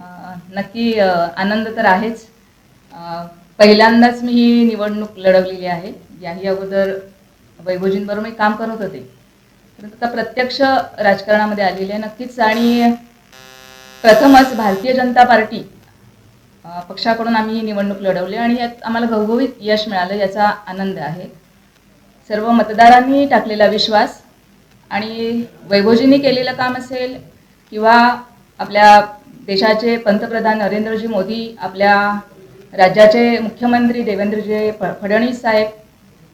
नक्की आनंद तर आहेच. पहिल्यांदाच मी ही निवडणूक लढवलेली आहे. याही अगोदर वैभवजींबरोबर मी काम करत होते. परंतु आता प्रत्यक्ष राजकारणामध्ये आलेली आहे नक्कीच. आणि प्रथमच भारतीय जनता पार्टी पक्षाकडून आम्ही ही निवडणूक लढवली आणि यात आम्हाला घवघवीत यश मिळालं याचा आनंद आहे. सर्व मतदारांनी टाकलेला विश्वास आणि वैभवजींनी केलेलं काम असेल किंवा आपल्या देशाचे पंतप्रधान नरेंद्रजी मोदी आपल्या राज्याचे मुख्यमंत्री देवेंद्रजी फ फडणवीस साहेब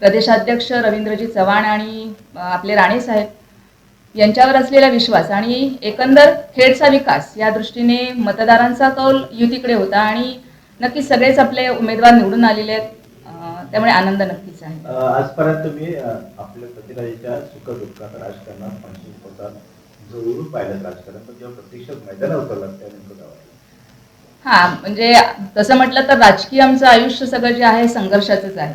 प्रदेशाध्यक्ष रवींद्रजी चव्हाण आणि आपले राणे साहेब यांच्यावर असलेला विश्वास आणि एकंदर खेडचा विकास या दृष्टीने मतदारांचा कौल युतीकडे होता आणि नक्कीच सगळेच आपले उमेदवार निवडून आलेले आहेत. त्यामुळे आनंद नक्कीच आहे. आजपर्यंत मी आपल्या प्रतिराजीच्या सुखदुःखात राजकारणात पंचवीस होतात जवळून पाहिलं राजकारण पण जेव्हा प्रत्यक्ष मैदानावर उतरलात त्या नेमकं हा म्हणजे तसं म्हटलं तर राजकीय आमचं आयुष्य सगळं जे आहे संघर्षाचंच आहे.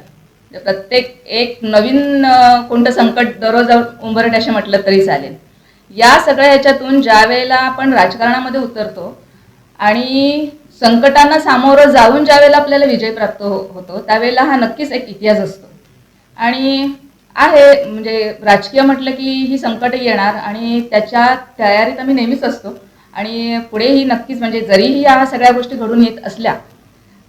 म्हणजे प्रत्येक एक नवीन कोणतं संकट दररोज उंबरटे असे म्हटलं तरी चालेल. या सगळ्या ह्याच्यातून ज्या वेळेला आपण राजकारणामध्ये उतरतो आणि संकटांना सामोरं जाऊन ज्या वेळेला आपल्याला विजय प्राप्त हो होतो त्यावेळेला हा नक्कीच एक इतिहास असतो. आणि आहे. म्हणजे राजकीय म्हटलं की ही संकट येणार आणि त्याच्या तयारीत आम्ही नेहमीच असतो. आणि पुढेही नक्कीच म्हणजे जरीही या सगळ्या गोष्टी घडून येत असल्या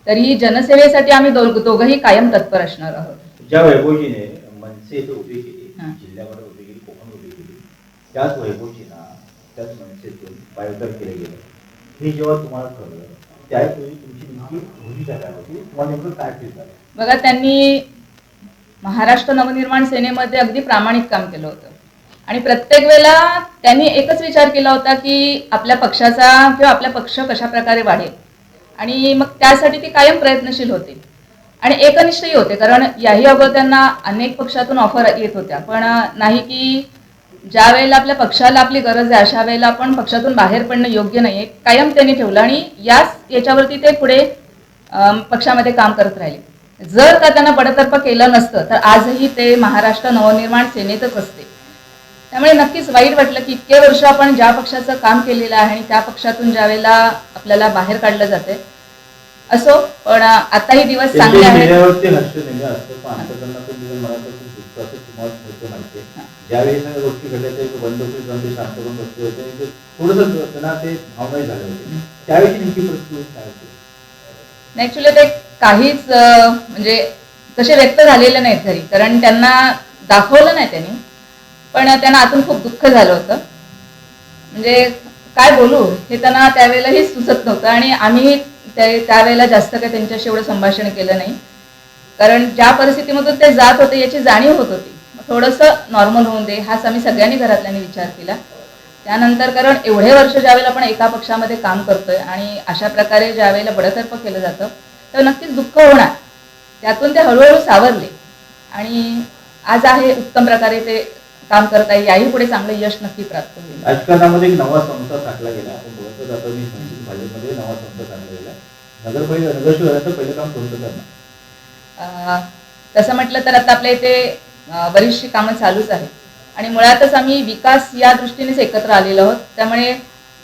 तरी जनसेवेसाठी आम्ही दो दोघंही कायम तत्पर असणार आहोत. ज्या वैभवजीने मनसे इथे उभी केली. जिल्ह्यामध्ये उभी केली कोकण उभी केली त्याच वैभवजींना त्याच मनसेतून पायउतार केलं गेलं. हे जेव्हा तुम्हाला कळलं त्यावेळी तुमची नेमकी भूमिका काय होती? तुम्हाला नेमकं काय फील झालं बघा त्यांनी महाराष्ट्र नवनिर्माण सेनेमध्ये अगदी प्रामाणिक काम केलं होतं. आणि प्रत्येक वेळेला त्यांनी एकच विचार केला होता की आपल्या पक्षाचा किंवा आपला पक्ष कशा प्रकारे वाढेल. आणि मग त्यासाठी ते कायम प्रयत्नशील होते. आणि एकनिष्ठही होते कारण याही अगोदर त्यांना अनेक पक्षातून ऑफर येत होत्या. पण नाही की ज्या वेळेला आपल्या पक्षाला आपली गरज आहे अशा वेळेला आपण पक्षातून बाहेर पडणं योग्य नाही कायम त्यांनी ठेवलं आणि याच याच्यावरती ते पुढे पक्षामध्ये काम करत राहिले. जर का त्यांना बडतर्फ केलं नसतं तर आजही ते महाराष्ट्र नवनिर्माण सेनेतच असते. त्यामुळे नक्कीच वाईट वाटलं की इतके वर्ष आपण ज्या पक्षाचं काम केलेलं आहे आणि त्या पक्षातून ज्या वेळेला आपल्याला बाहेर काढलं जाते असो पण आताही दिवस चांगले आहेत. ज्यावेळी सगळ्या गोष्टी घडल्या ते बंद होते जाऊन ते शांत करून बसले होते ते थोडंसं त्यांना ते भावनाही झाले होते. त्यावेळी नेमकी परिस्थिती काय होती? ऍक्च्युली ते काहीच म्हणजे तसे व्यक्त झालेले नाहीत घरी. कारण त्यांना दाखवलं नाही त्यांनी. पण त्यांना आतून खूप दुःख झालं होतं. म्हणजे काय बोलू हे त्यांना त्यावेळेलाही सुचत नव्हतं. आणि आम्ही त्यावेळेला जास्त काही त्यांच्याशी एवढं संभाषण केलं नाही. कारण ज्या परिस्थितीमधून ते जात होते याची जाणीव होत होती. थोडंसं नॉर्मल होऊन दे हाच आम्ही सगळ्यांनी घरातल्यांनी विचार केला. त्यानंतर कारण एवढे वर्ष ज्यावेळेला आपण एका पक्षामध्ये काम करतोय आणि अशा प्रकारे ज्यावेळेला बडतर्फ केलं जातं तर नक्कीच दुःख होणार. त्यातून ते हळूहळू सावरले. आणि आज आहे उत्तम प्रकारे ते काम करत आहे. याही पुढे चांगलं यश नक्की प्राप्त होईल. राजकारणामध्ये एक नवा संस्था टाकला गेला. आपण बघतो जातो मी संसद भाजपमध्ये नवा संस्था टाकला गेला. नगर पहिले नगरशिवाराचं पहिलं काम कोणतं करणार? तसं म्हटलं तर आता आपल्या इथे बरीचशी कामं चालूच आहेत. आणि मुळातच आम्ही विकास या दृष्टीनेच एकत्र आलेलो आहोत. त्यामुळे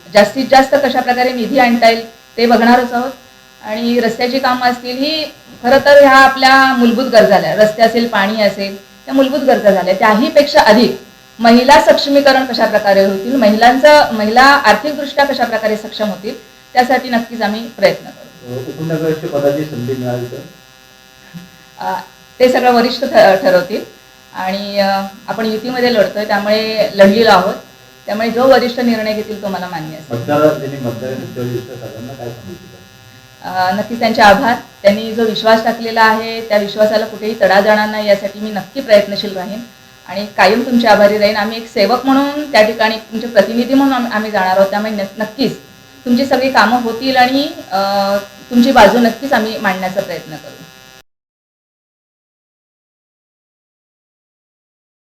जास्तीत जास्त कशा प्रकारे निधी आणता येईल ते बघणारच आहोत. आणि रस्त्याची कामं असतील ही खरं तर ह्या आपल्या मूलभूत गरजा झाल्या. रस्ते असेल पाणी असेल त्या मूलभूत गरजा झाल्या. त्याहीपेक्षा अधिक महिला सक्षमीकरण कशा प्रकारे होतील महिलांचं महिला आर्थिकदृष्ट्या कशा प्रकारे सक्षम होतील त्यासाठी नक्कीच आम्ही प्रयत्न करू. अं, उपनगराच्या पदाची संधी मिळाली तर? अ, ते सगळं वरिष्ठ ठरवतील. आणि आपण युतीमध्ये लढतोय त्यामुळे लढलेलो आहोत. त्यामुळे जो वरिष्ठ निर्णय घेतील तो मला मान्य असेल. नक्कीच त्यांचे आभार. त्यांनी जो विश्वास टाकलेला आहे त्या विश्वासाला कुठेही तडा जाणार नाही यासाठी मी नक्की प्रयत्नशील राहीन. आणि कायम तुमचे आभारी राहीन. आम्ही एक सेवक म्हणून त्या ठिकाणी तुमचे प्रतिनिधी म्हणून आम्ही जाणार आहोत. त्यामुळे न- नक्कीच तुमची सगळी कामं होतील आणि तुमची बाजू नक्कीच आम्ही मांडण्याचा प्रयत्न करू.